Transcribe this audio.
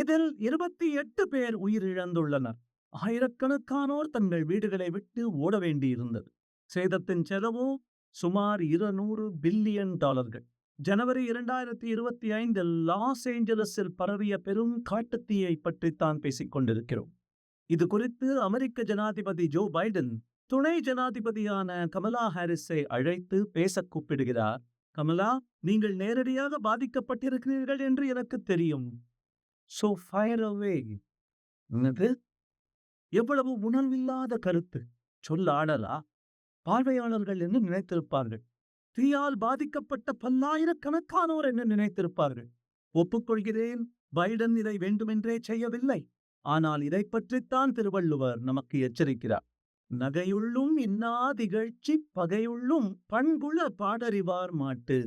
இதில் இருபத்தி எட்டு பேர் உயிரிழந்துள்ளனர். ஆயிரக்கணக்கானோர் தங்கள் வீடுகளை விட்டு ஓட வேண்டியிருந்தது. சேதத்தின் செலவோ சுமார் இருநூறு பில்லியன் டாலர்கள். ஜனவரி இரண்டாயிரத்தி இருபத்தி ஐந்தில் லாஸ் ஏஞ்சலஸில் பரவிய பெரும் காட்டுத்தீயை பற்றித்தான் பேசிக் கொண்டிருக்கிறோம். இது குறித்து அமெரிக்க ஜனாதிபதி ஜோ பைடன் துணை ஜனாதிபதியான கமலா ஹாரிஸை அழைத்து பேச கூப்பிடுகிறார். கமலா நீங்கள் நேரடியாக பாதிக்கப்பட்டிருக்கிறீர்கள் என்று எனக்கு தெரியும். சோ ஃபயர் அவே என்னது? எவ்வளவு உணர்வில்லாத கருத்து. சொல்ல ஆடலா பார்வையாளர்கள் என்று நினைத்திருப்பார்கள். தீயால் பாதிக்கப்பட்ட பல்லாயிரக்கணக்கானோர் என்று நினைத்திருப்பார்கள். ஒப்புக்கொள்கிறேன் பைடன் இதை வேண்டுமென்றே செய்யவில்லை. ஆனால் இதை பற்றித்தான் திருவள்ளுவர் நமக்கு எச்சரிக்கிறார். நகையுள்ளும் இன்னா திகழ்ச்சி பகையுள்ளும் பண்புல பாடறிவார் மாட்டு.